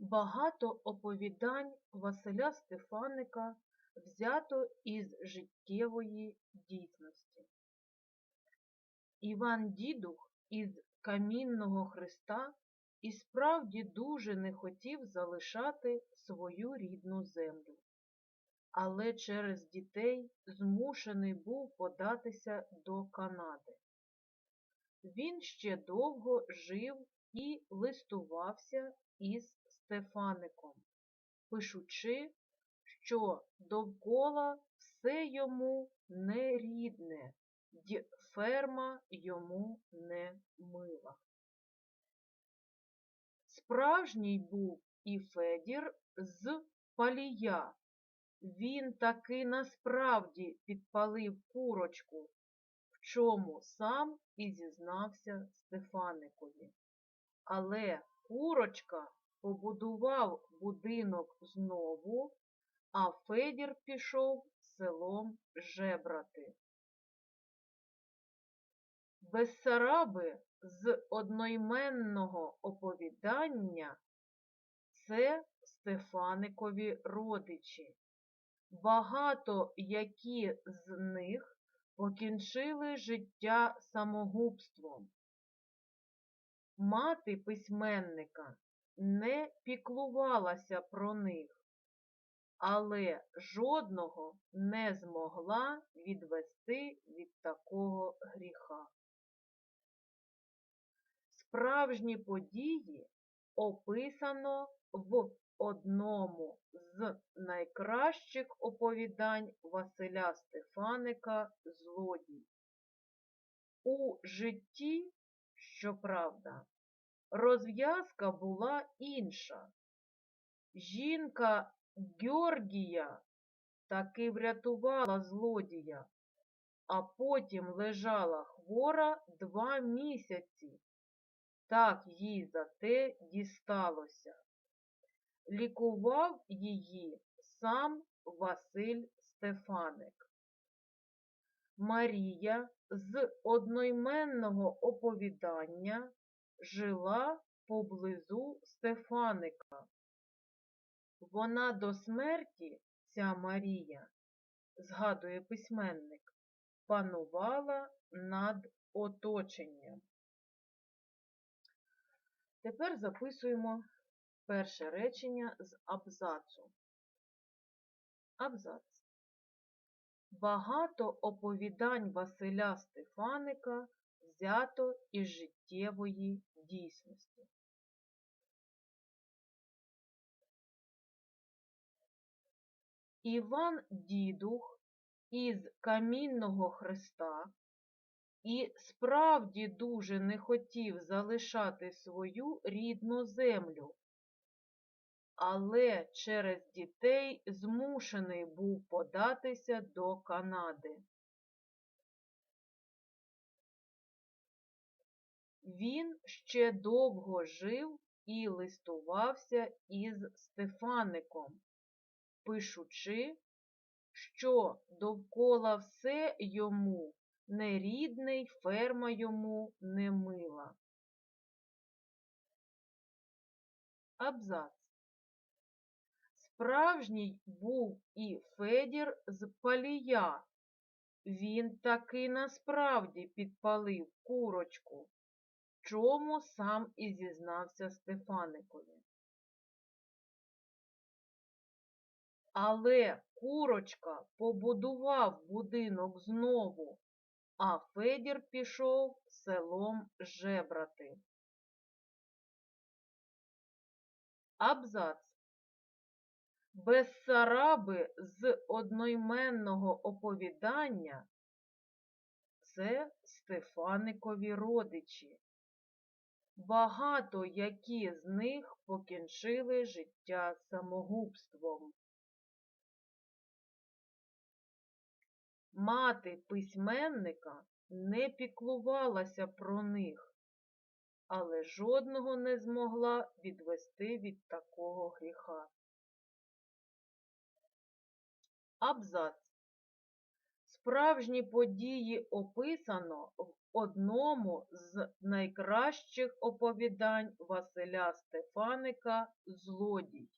Багато оповідань Василя Стефаника взято із життєвої дійсності. Іван Дідух із Камінного Христа і справді дуже не хотів залишати свою рідну землю, але через дітей змушений був податися до Канади. Він ще довго жив і листувався із Стефаником, пишучи, що довкола все йому не рідне, ферма йому не мила. Справжній був і Федір з палія. Він таки насправді підпалив курочку, в чому сам і зізнався Стефаникові. Але курочка побудував будинок знову, а Федір пішов селом жебрати. Бессараби з одноіменного оповідання це Стефаникові родичі. Багато які з них покінчили життя самогубством. Мати письменника не піклувалася про них, але жодного не змогла відвести від такого гріха. Справжні події описано в одному з найкращих оповідань Василя Стефаника Злодій. У житті, щоправда, розв'язка була інша. Жінка Георгія таки врятувала злодія, а потім лежала хвора два місяці. Так їй за те дісталося. Лікував її сам Василь Стефаник. Марія з одноіменного оповідання жила поблизу Стефаника. Вона до смерті, ця Марія, згадує письменник, панувала над оточенням. Тепер записуємо перше речення з абзацу. Абзац. Багато оповідань Василя Стефаника взято із життєвої дійсності. Іван Дідух із Камінного Христа і справді дуже не хотів залишати свою рідну землю, але через дітей змушений був податися до Канади. Він ще довго жив і листувався із Стефаником, пишучи, що довкола все йому нерідне й ферма йому не мила. Абзац. Справжній був і Федір з палія. Він таки насправді підпалив курочку, чому сам і зізнався Стефаникові. Але курочка побудував будинок знову, а Федір пішов селом жебрати. Абзац. Бессараби з одноіменного оповідання це Стефаникові родичі. Багато які з них покінчили життя самогубством. Мати письменника не піклувалася про них, але жодного не змогла відвести від такого гріха. Абзац. Справжні події описано в одному з найкращих оповідань Василя Стефаника Злодій.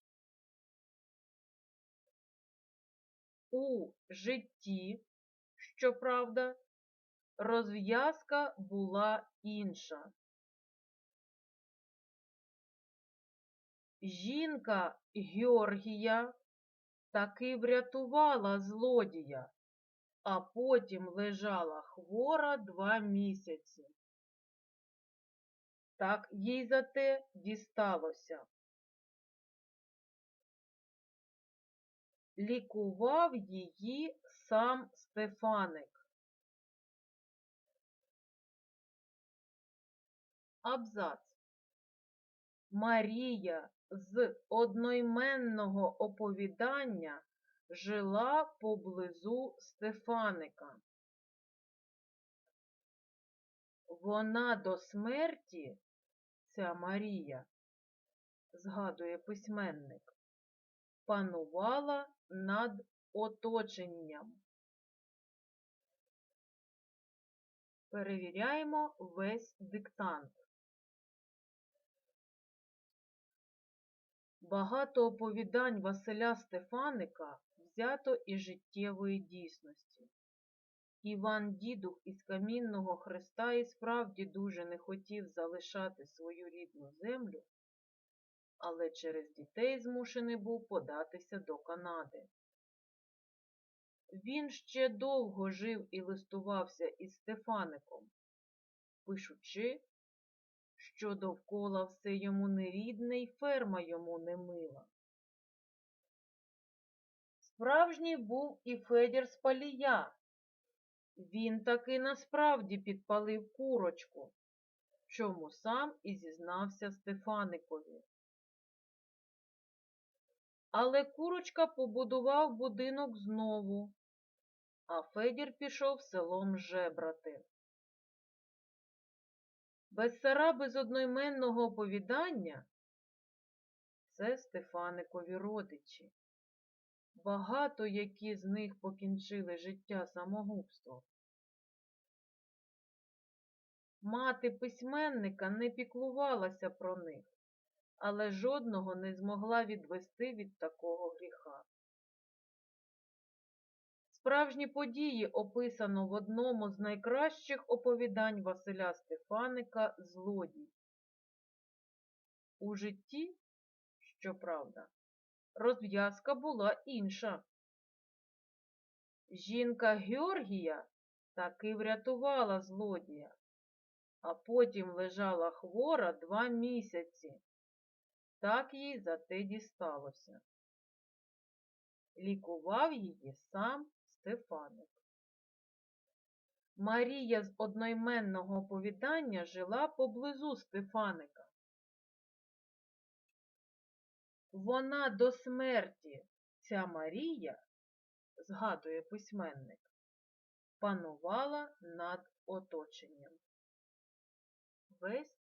У житті, щоправда, розв'язка була інша. Жінка Георгія таки врятувала злодія, а потім лежала хвора два місяці. Так їй за те дісталося. Лікував її сам Стефаник. Абзац. Марія з одноіменного оповідання жила поблизу Стефаника. Вона до смерті, ця Марія, згадує письменник, панувала над оточенням. Перевіряємо весь диктант. Багато оповідань Василя Стефаника взято із життєвої дійсності. Іван Дідух із Камінного Хреста і справді дуже не хотів залишати свою рідну землю, але через дітей змушений був податися до Канади. Він ще довго жив і листувався із Стефаником, пишучи, що довкола все йому нерідне й ферма йому не мила. Справжній був і Федір з Палія. Він таки насправді підпалив курочку, чому сам і зізнався Стефаникові. Але курочка побудував будинок знову, а Федір пішов селом жебрати. Бессараби з одноіменного оповідання це Стефаникові родичі. Багато які з них покінчили життя самогубством. Мати письменника не піклувалася про них, але жодного не змогла відвести від такого гріха. Справжні події описано в одному з найкращих оповідань Василя Стефаника Злодій. У житті, щоправда, розв'язка була інша. Жінка Георгія таки врятувала злодія, а потім лежала хвора два місяці. Так їй за те дісталося. Лікував її сам Стефаник. Марія з одноіменного оповідання жила поблизу Стефаника. Вона до смерті, ця Марія, згадує письменник, панувала над оточенням. Весь